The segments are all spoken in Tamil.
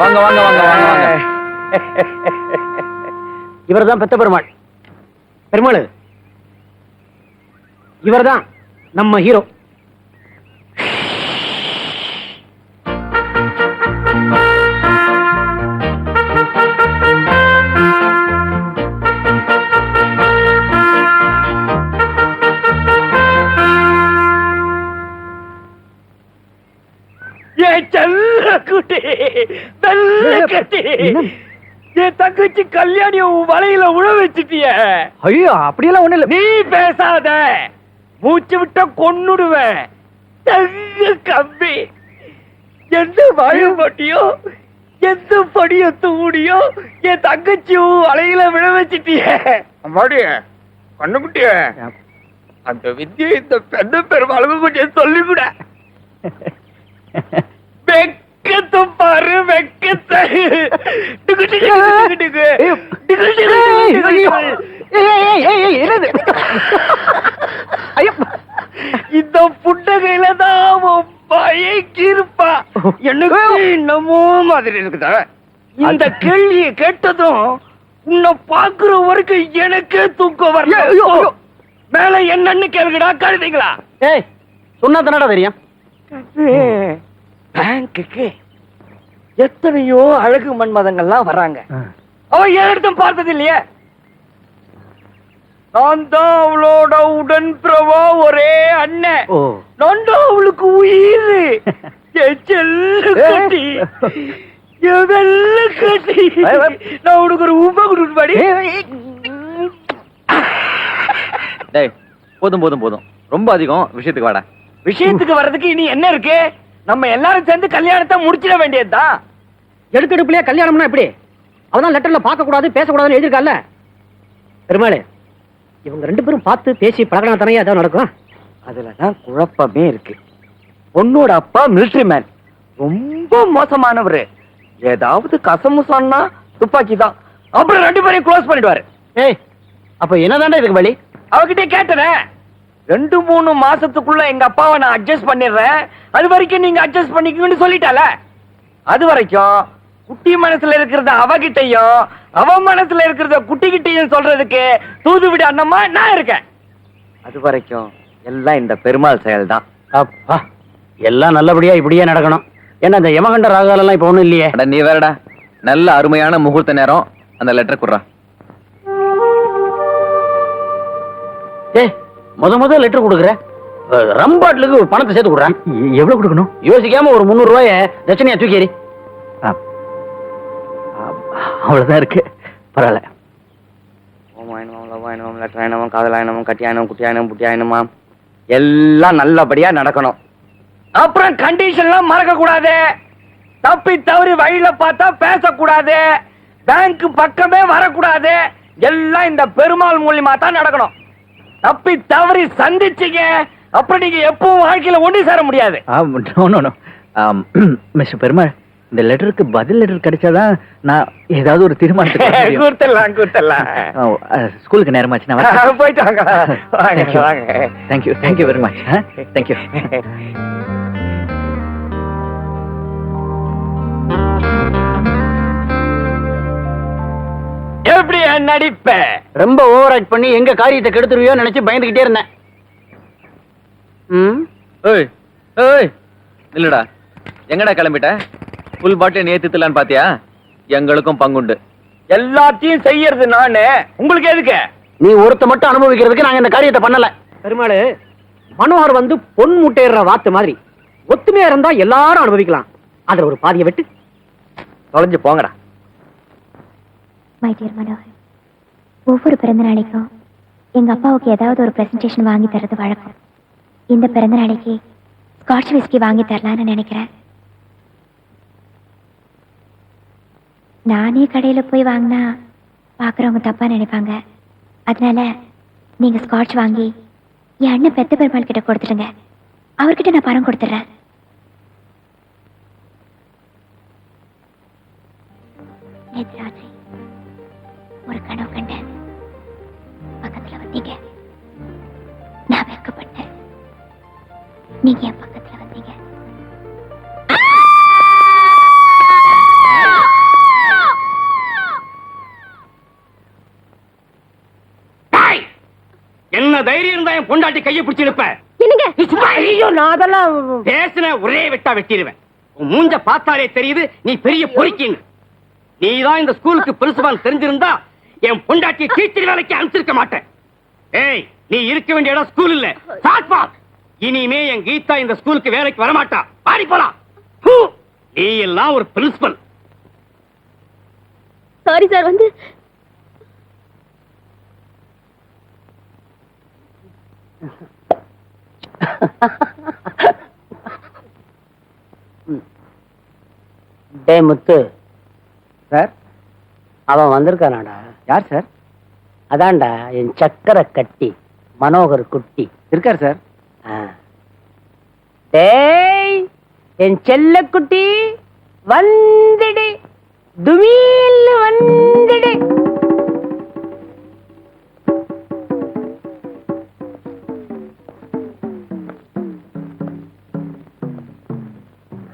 வாங்க வாங்க வாங்க வாங்க வாங்க. இவர்தான் பெத்த பெருமாள் பெருமாள். இவர்தான் நம்ம ஹீரோ. குட்டி வெள்ள கட்டி. என் தங்கச்சி கல்யாணி உன் வலையில உழ வச்சுட்டிய. ஐயோ அப்படியெல்லாம் ஒண்ணு இல்ல. நீ பேசாத. மூச்சு விட்ட கொன்னுடுவேன் கம்பி. எந்த வாயு பட்டியோ எந்த படிய தூடியோ என் தங்கச்சி உன் வலையில விழ வச்சுட்டிய. அம்மாடி கண்ணுக்குட்டிய. அந்த வித்தியை இந்த பெண்ண பெருமாளுக்கு கொஞ்சம் சொல்லிவிட வெக்கத்து பாரு வெக்கத்தை. இந்த புண்டகையில தான் உன் பயக்கி இருப்பா எனக்கு என்னமோ மாதிரி இருக்குதா? இந்த கேள்வியை கேட்டதும் உன்னை பாக்குற வரைக்கும் எனக்கே தூக்கம் வரல. மேல என்னன்னு கேளுங்கடா கழுதிங்களா ஏய் சொன்னா தானடா தெரியும் பேங்குக்கு எத்தனையோ அழகு மன்மதங்கள்லாம் வர்றாங்க. அவ என் இடத்தும் பார்த்தது இல்லையே? நான் தான் அவளோட உடன் பிரவா ஒரே அண்ணன். நான் தான் அவளுக்கு உயிர். கட்டி. வெள்ள கட்டி. நான் உனக்கு ஒரு உப கொடுப்பாடி டேய் போதும் போதும் போதும். ரொம்ப அதிகம் விஷயத்துக்கு வாடா. விஷயத்துக்கு வர்றதுக்கு இனி என்ன இருக்கு? நம்ம எல்லாரும் சேர்ந்து கல்யாணத்தை முடிச்சிட வேண்டியதுதான் எடுக்கெடுப்புலயே கல்யாணம்னா எப்படி? அவதான் லெட்டர்ல பார்க்க கூடாது பேசக்கூடாதுன்னு எழுதிருக்கால பெருமாள் இவங்க ரெண்டு பேரும் பார்த்து பேசி பழகினா தானே ஏதாவது நடக்கும்? அதுலதான் குழப்பமே இருக்கு. பொண்ணோட அப்பா மிலிட்டரி மேன் ரொம்ப மோசமானவரு. ஏதாவது கசமு சொன்னா துப்பாக்கி தான் அப்புறம் ரெண்டு பேரையும் க்ளோஸ் பண்ணிடுவாரு. ஏய் அப்ப என்னதான்டா இதுக்கு வழி? அவகிட்ட கேட்டேன் ரெண்டு மூணு மாசத்துக்குள்ள எங்க அப்பாவை நான் அட்ஜஸ்ட் பண்ணிடுறேன். அது வரைக்கும் நீங்க அட்ஜஸ்ட் பண்ணிக்கணும்னு சொல்லிட்டால? அது வரைக்கும் குட்டி மனசுல இருக்கிறத அவகிட்டையும் அவ மனசுல இருக்கிறத குட்டிகிட்டையும் சொல்றதுக்கு தூதுவிட அண்ணம்மா நான் இருக்கேன். அது வரைக்கும் எல்லாம் இந்த பெருமாள் செயல் தான் அப்பா எல்லாம் நல்லபடியா இப்படியே நடக்கணும். ஏன்னா இந்த யமகண்ட ராகாலம் எல்லாம் இப்ப ஒண்ணும் இல்லையே. அட நீ வேறடா. நல்ல அருமையான முகூர்த்த நேரம். அந்த லெட்டர் குடுறா. ஏய் முத முத லெட்டர் கொடுக்குற. அஹ், ரம் பாட்டிலுக்கு ஒரு பணத்தை சேர்த்து கொடுறேன். எவ்வளவு கொடுக்கணும்? யோசிக்காம ஒரு முந்நூறு ரூபாய தட்சணையா தூக்கி அவ்வளவுதான் இருக்கு. பரவாயில்ல. ஓமாயனமும் லவாயனமும் லட்சணமும் காதலாயனமும் கட்டியாயனம் குட்டியாயனம் புட்டியாயனமாம் எல்லாம் நல்லபடியா நடக்கணும். அப்புறம் கண்டிஷன்லாம் மறக்க கூடாது தப்பி தவறி வழியில பார்த்தா பேசக்கூடாது. பேங்க் பக்கமே வரக்கூடாது. எல்லாம் இந்த பெருமாள் மூலியமா தான் நடக்கணும். தப்பி தவறி சந்திச்சீங்க. அப்புறம் நீங்க எப்பவும் வாழ்க்கையில ஒண்ணு சேர முடியாது. மிஸ்டர் பெருமாள் இந்த லெட்டருக்கு பதில் லெட்டர் கிடைச்சாதான் நான் ஏதாவது ஒரு தீர்மானத்துக்கு வர ஆ, அஹ், ஸ்கூலுக்கு நேரமாச்சு நான். போயிட்டு வாங்க. வாங்க Thank you. வாங்க Thank you. நடிப்ப? ரொம்ப ஓவர் ஆக்ட் பண்ணி எங்க காரியத்தை கெடுத்துருவியோ நினைச்சு பயந்துகிட்டே இருந்தேன். ம்? ஏய் ஏய் இல்லடா. எங்கடா கிளம்பிட்ட? ஃபுல் பாட்டில் நேத்துலான்னு பாத்தியா? எங்களுக்கும் பங்குண்டு. எல்லாத்தையும் செய்யறது நானு. உங்களுக்கு எதுக்கு? நீ ஒருத்த மட்டும் அனுபவிக்கிறதுக்கு நாங்க இந்த காரியத்தை பண்ணல. பெருமாள் மனோகர் வந்து பொன் முட்டையிடுற வாத்து மாதிரி. ஒத்துமையா இருந்தா எல்லாரும் அனுபவிக்கலாம். அதுல ஒரு பாதியை விட்டு. தொலைஞ்சு போங்கடா. மை டியர் மனோகர் ஒவ்வொரு பிறந்த நாளைக்கும் எங்க அப்பாவுக்கு ஏதாவது ஒரு பிரசன்டேஷன் வாங்கி தர்றது வழக்கம். இந்த பிறந்த நாளைக்கு ஸ்காட்ச் விஸ்கி வாங்கி தரலான்னு நினைக்கிறேன். நானே கடையில போய் வாங்கினா பார்க்குறவங்க தப்பா நினைப்பாங்க. அதனால நீங்க ஸ்காட்ச் வாங்கி என் அண்ணன் பெத்த பெருமாள் கிட்ட கொடுத்துடுங்க. அவர்கிட்ட நான் பணம் கொடுத்துட்றேன். நேற்று ராத்திரி ஒரு கனவு கண்டு மாட்டீங்க நான் வெக்கப்பட்டேன் நீங்க என் பக்கத்துல வந்தீங்க. என்ன தைரியம் இருந்தா என் பொண்டாட்டி கையை பிடிச்சி இருப்பேன் ஐயோ நான் அதெல்லாம் பேசின ஒரே வெட்டா வெட்டிடுவேன். மூஞ்ச பார்த்தாலே தெரியுது நீ பெரிய பொறுக்கின்னு. நீதான் இந்த ஸ்கூலுக்கு பிரின்சிபால் தெரிஞ்சிருந்தா என் பொண்டாட்டி டீச்சர் வேலைக்கு அனுப்பிச்சிருக்க மாட்டேன். ஏய் நீ இருக்க வேண்டிய இடம் ஸ்கூல் இல்ல. பிளாட்ஃபார்ம் இனிமே என் கீதா இந்த ஸ்கூலுக்கு வேலைக்கு வரமாட்டா. பாடி போலாம். ஹூ! நீ எல்லாம் ஒரு பிரின்சிபல் சாரி சார் வந்து. டே முத்து. சார் அவன் வந்திருக்கானாடா? யார் சார் அதான்டா என் சக்கரை கட்டி மனோகர் குட்டி. இருக்கார் சார். டேய் என் செல்ல குட்டி வந்துடு. துமீல் வந்துடு.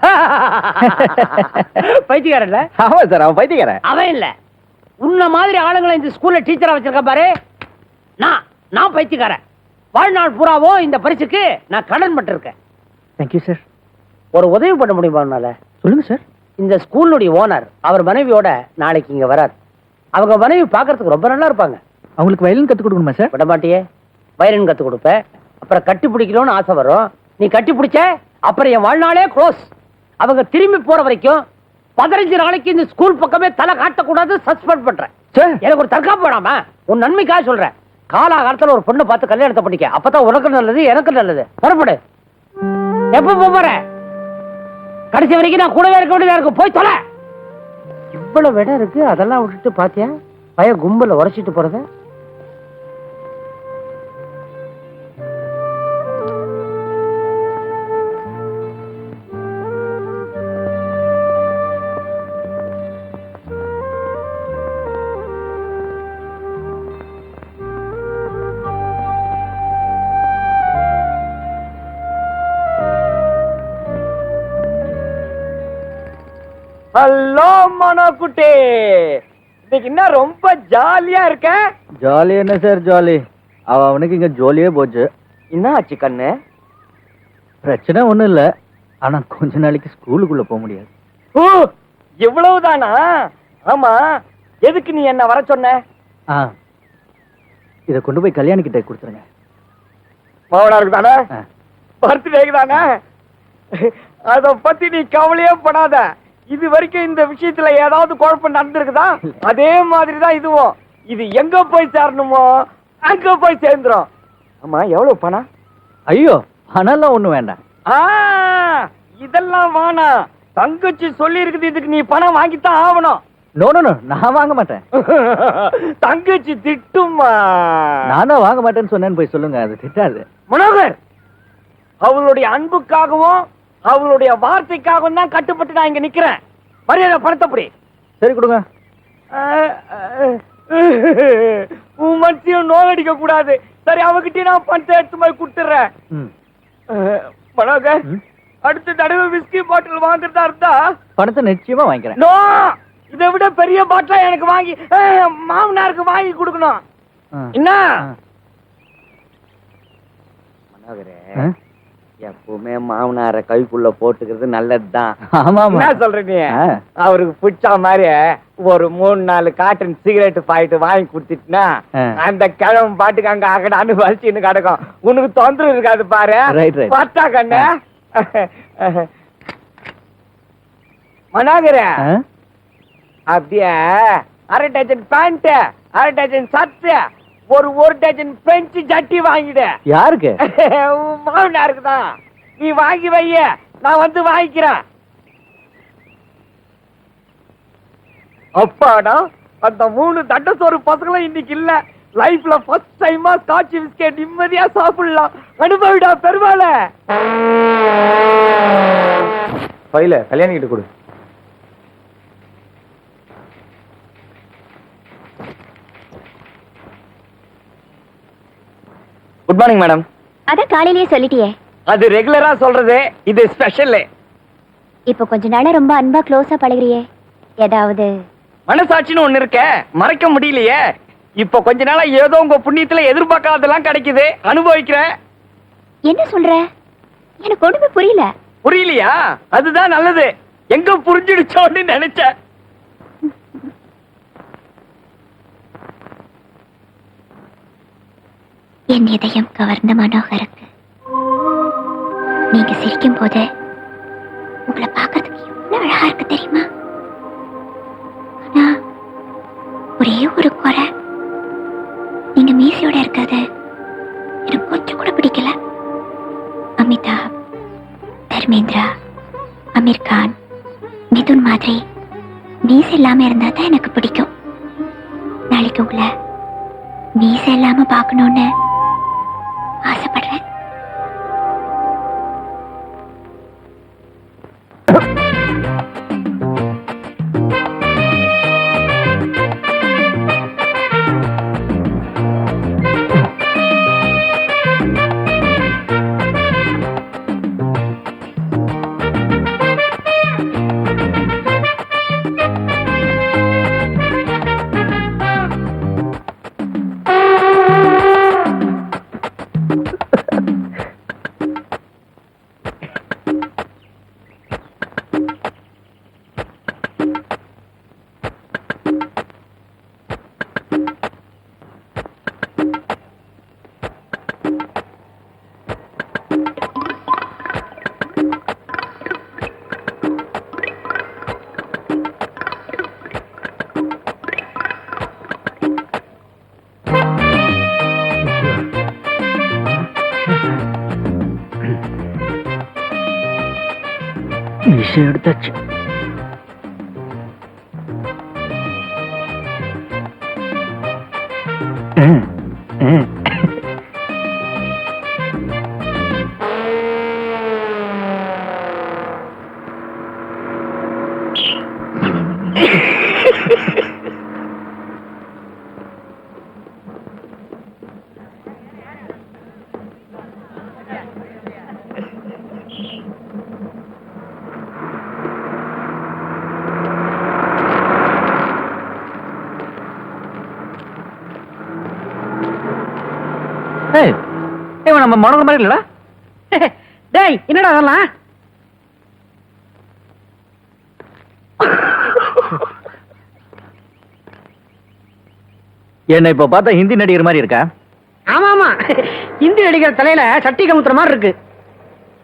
பைத்தியக்காரன்ல? ஆமா சார் அவன் பைத்தியக்காரன். அவன் இல்ல. உன்ன மாதிரி ஆளுங்களை இந்த ஸ்கூல்ல டீச்சரா வச்சிருக்க பாரு. நான் நான் பைத்தியக்காரன். வாழ்நாள் பூராவோ இந்த பரிசுக்கு நான் கடன் பட்டிருக்கேன். தேங்க்யூ சார் ஒரு உதவி பண்ண முடியுமா உன்னால? சொல்லுங்க சார் இந்த ஸ்கூலுடைய ஓனர் அவர் மனைவியோட நாளைக்கு இங்க வரார். அவங்க மனைவி பார்க்கறதுக்கு ரொம்ப நல்லா இருப்பாங்க. அவங்களுக்கு வயலின் கத்து கொடுக்கணுமா சார் விட மாட்டியே. வயலின் கத்து கொடுப்ப. அப்புறம் கட்டி பிடிக்கணும்னு ஆசை வரும். நீ கட்டி பிடிச்ச அப்புறம் என் வாழ்நாளே க்ளோஸ் அவங்க திரும்பி போற வரைக்கும் பதினஞ்சு நாளைக்கு இந்த ஸ்கூல் பக்கமே தலை காட்டக்கூடாது சஸ்பெண்ட் பண்றேன். எனக்கு ஒரு தற்காப்பு வேணாமா? உன் நன்மைக்காக சொல்றேன். காலாகாலத்துல ஒரு பொண்ணு பார்த்து கல்யாணத்தை பண்ணிக்க. அப்பதான் உனக்கு நல்லது எனக்கு நல்லது. புறப்படு. எப்ப போப் போற? கடைசி வரைக்கும் நான் கூடவே இருக்க வேண்டியதா இருக்கும். போய் தொலை. இவ்வளவு இடம் இருக்கு அதெல்லாம் விட்டுட்டு பாத்தியா? பய கும்பல உரைச்சிட்டு போறத. ஹலோ மனோகுட்டி இன்னைக்கு என்ன ரொம்ப ஜாலியா இருக்க? ஜாலி என்ன சார் ஜாலி? அவ அவனுக்கு இங்க ஜோலியே போச்சு. என்ன ஆச்சு கண்ணு? பிரச்சனை ஒண்ணும் இல்ல. ஆனா கொஞ்ச நாளைக்கு ஸ்கூலுக்குள்ள போக முடியாது. ஓ இவ்வளவுதானா? ஆமா. எதுக்கு நீ என்ன வர சொன்ன? ஆ இத கொண்டு போய் கல்யாணி கிட்ட கொடுத்துருங்க. மாவனாருக்கு தானே. பர்த்டேக்கு தானே அத பத்தி நீ கவலையே படாத. இது வரைக்கும் இந்த விஷயத்துல ஏதாவது குழப்பம் நடந்திருக்குதா? அதே மாதிரி தான் இதுவும். இது எங்க போய் சேரணுமோ அங்க போய் சேர்ந்துரும். ஆமா எவ்வளவு பணம்? ஐயோ பணம்லாம் ஒண்ணும் வேண்டாம். ஆ இதெல்லாம் வேணாம். தங்கச்சி சொல்லி இருக்குது இதுக்கு நீ பணம் வாங்கித்தான் ஆகணும். நோ நான் வாங்க மாட்டேன். தங்கச்சி திட்டுமா? நான் தான் வாங்க மாட்டேன்னு சொன்னேன்னு போய் சொல்லுங்க அது திட்டாது. மனோகர் அவளுடைய அன்புக்காகவும் அவளுடைய வார்த்தைக்காகவும் தான் கட்டுப்பட்டு நான் இங்க நிக்கிறேன் மரியாதை பணத்தப்படி சரி கொடுங்க உன் மனசையும் நோகடிக்க கூடாது சரி அவகிட்ட நான் பணத்தை எடுத்து போய் கொடுத்துறேன். மனோகர். அடுத்த தடவை விஸ்கி பாட்டில் வாங்குறதா இருந்தா பணத்தை நிச்சயமா வாங்கிக்கிறேன் நோ இதை விட பெரிய பாட்டிலா எனக்கு வாங்கி மாமனாருக்கு வாங்கி கொடுக்கணும். என்ன. மனோகரே? எப்பவுமே மாமனார கைக்குள்ள போட்டுக்கிறது நல்லதுதான். ஆமா என்ன சொல்ற நீ. அவருக்கு பிடிச்ச மாதிரி ஒரு மூணு நாலு காட்டன் சிகரெட் பாயிட்டு வாங்கி கொடுத்துட்டுனா. அந்த கிழமை பாட்டுக்கு அங்க அகடான்னு வலிச்சுன்னு கிடக்கும். உனக்கு தொந்தரவு இருக்காது பாரு. பார்த்தா கண்ணு? மனாகர? அப்படியே அரை டஜன் பேண்ட் அரை டஜன் சட்டு ஒரு ஒரு டஜன் பிரெஞ்சு ஜட்டி வாங்கிடு. யாருக்கு? மாமனாருக்கு தான் நீ வாங்கி வைய நான் வந்து வாங்கிக்கிறேன். அப்பாடா அந்த மூணு தண்டசோறு பசங்களும் இன்னைக்கு இல்ல. லைஃப்ல ஃபர்ஸ்ட் டைமா ஸ்காட்ச் பிஸ்கெட் நிம்மதியா சாப்பிடலாம். அனுபவிடா பெருமாள. ஃபைல கல்யாணி கிட்ட கொடு. குட் மார்னிங் மேடம் அதான் காலையிலேயே சொல்லிட்டியே. அது ரெகுலரா சொல்றது இது ஸ்பெஷல் இப்போ கொஞ்ச நாளா ரொம்ப அன்பா க்ளோஸா பழகுறியே. ஏதாவது? மனசாட்சின்னு ஒண்ணு இருக்க மறைக்க முடியலையே. இப்ப கொஞ்ச நாளா ஏதோ உங்க புண்ணியத்துல எதிர்பார்க்காததெல்லாம் கிடைக்குது அனுபவிக்கிறேன். என்ன சொல்ற? எனக்கு ஒண்ணுமே புரியல. புரியலையா? அதுதான் நல்லது. எங்க புரிஞ்சிடுச்சோன்னு நினைச்சேன். என் இதயம் கவர்ந்த மனோகருக்கு. நீங்க சிரிக்கும் போது உங்களை பார்க்கறதுக்கு எவ்வளவு அழகா இருக்கு தெரியுமா? ஆனா ஒரே ஒரு குறை. நீங்க மீசையோட இருக்கிறது எனக்கு கொஞ்சம் கூட பிடிக்கல. அமிதாப் தர்மேந்திரா அமீர் கான் மிதுன் மாதிரி மீசை இல்லாம இருந்தா தான் எனக்கு பிடிக்கும். நாளைக்கு உங்களை மீசை இல்லாம பார்க்கணும்னு 지... 응. இவன் நம்ம மனோகர் மாதிரி இல்லடா. டேய் என்னடா அதெல்லாம்? என்ன இப்ப பார்த்தா ஹிந்தி நடிகர் மாதிரி இருக்கா? ஆமா ஆமா இந்தி நடிகர் தலையில சட்டி கமுத்துற மாதிரி இருக்கு.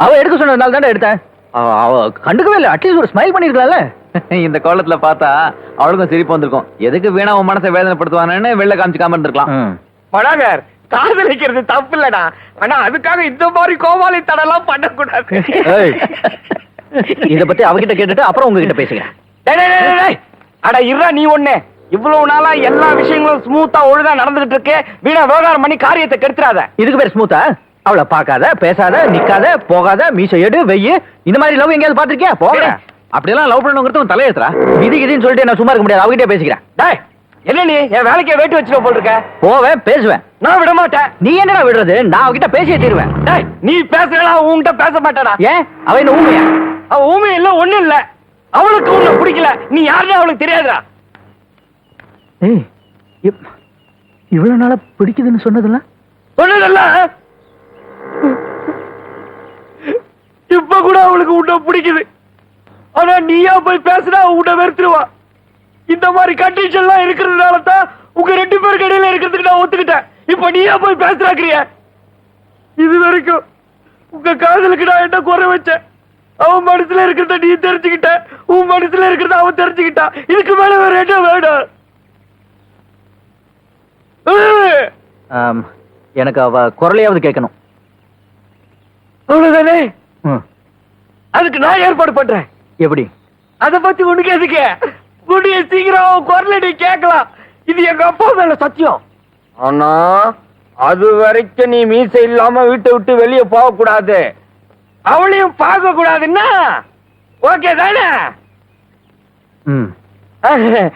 அவ எடுக்க சொன்னதுனால தானே எடுத்தேன். அவ- அவ கண்டுக்கவே இல்லை. அட்லீஸ்ட் ஒரு ஸ்மைல் பண்ணிருக்கலாம்ல இந்த கோலத்துல பார்த்தா அவளுக்கும் சிரிப்பு வந்திருக்கும். எதுக்கு வீணா உன் மனசை வேதனைப்படுத்துவானு வெளில காமிச்சுக்காம இருந்திருக்கலாம். மனோகர் காதலிக்கிறது தப்பு இல்லடா ஆனா அதுக்காக இந்த மாதிரி கோமாளி தடெல்லாம் பண்ணக்கூடாது. இத பத்தி அவகிட்ட கேட்டுட்டு அப்புறம் உங்ககிட்ட டேய். அட இருடா நீ ஒண்ணு. இவ்வளவு நாளா எல்லா விஷயங்களும் ஸ்மூத்தா ஒழுங்கா நடந்துட்டு இருக்கு. வீணா விவகாரம் பண்ணி காரியத்தை கெடுத்துறாத. இதுக்கு பேர் ஸ்மூத்தா அவளை பார்க்காத பேசாத நிக்காத போகாத மீச எடு வெய்யு. இந்த மாதிரி லவ் எங்கேயாவது பாத்திருக்கியா போக அப்படியெல்லாம் லவ் பண்ணணுங்கிறது உன் தலையெழுத்துறா. விதி கிதின்னு சொல்லிட்டு நான் சும்மா இருக்க முடியாது. அவகிட்டே பேசிக்கிறேன். என்ன நீ? என் வேலைக்கே வேட்டு வச்சுக்க போல் இருக்க போவேன் பேசுவேன். நான் விட மாட்டேன். நீ என்னடா விடுறது? நான் அவகிட்ட பேசியே தீருவேன். டேய் நீ பேசுறா உன்கிட்ட பேச மாட்டேடா ஏன்? அவ என்ன ஊமையா? அவ ஊமை இல்ல ஒண்ணு இல்ல. அவளுக்கு உன்னை பிடிக்கல. நீ யாருன்னு அவளுக்கு தெரியாதுடா. ஏய் இவ்வளவு நாளா பிடிக்குதுன்னு சொன்னதெல்லாம்? சொன்னதல்ல இப்ப கூட அவளுக்கு உன்னை பிடிக்குது. ஆனா நீயா போய் பேசுனா உன்னை வெறுத்துருவா. இந்த மாதிரி கண்டிஷன்லாம் இருக்கிறதுனால தான் உங்க ரெண்டு பேருக்கு இடையில இருக்கிறதுக்கு நான் ஒத்துக்கிட்டேன். இப்ப நீயா போய் பேசுறாக்கிறிய? இது வரைக்கும் உங்க காதலுக்கு நான் என்ன குறை வச்சேன்? அவன் மனசுல இருக்கிறத நீ தெரிஞ்சுக்கிட்ட. உன் மனசுல இருக்கிறத அவன் தெரிஞ்சுக்கிட்டா. இதுக்கு மேல வேற என்ன வேணும்? எனக்கு அவ குரலையாவது கேட்கணும். அவ்வளவுதானே? அதுக்கு நான் ஏற்பாடு பண்றேன். எப்படி? அத பத்தி உனக்கு எதுக்கு? குடிய சீக்கிரம் உன் குரல நீ கேட்கலாம். இது எங்க அப்பா மேல சத்தியம். ஆனா அது வரைக்கும் நீ மீசை இல்லாம வீட்டை விட்டு வெளியே போக கூடாது அவளையும் பார்க்க கூடாதுன்னா ஓகே தானே? ம்.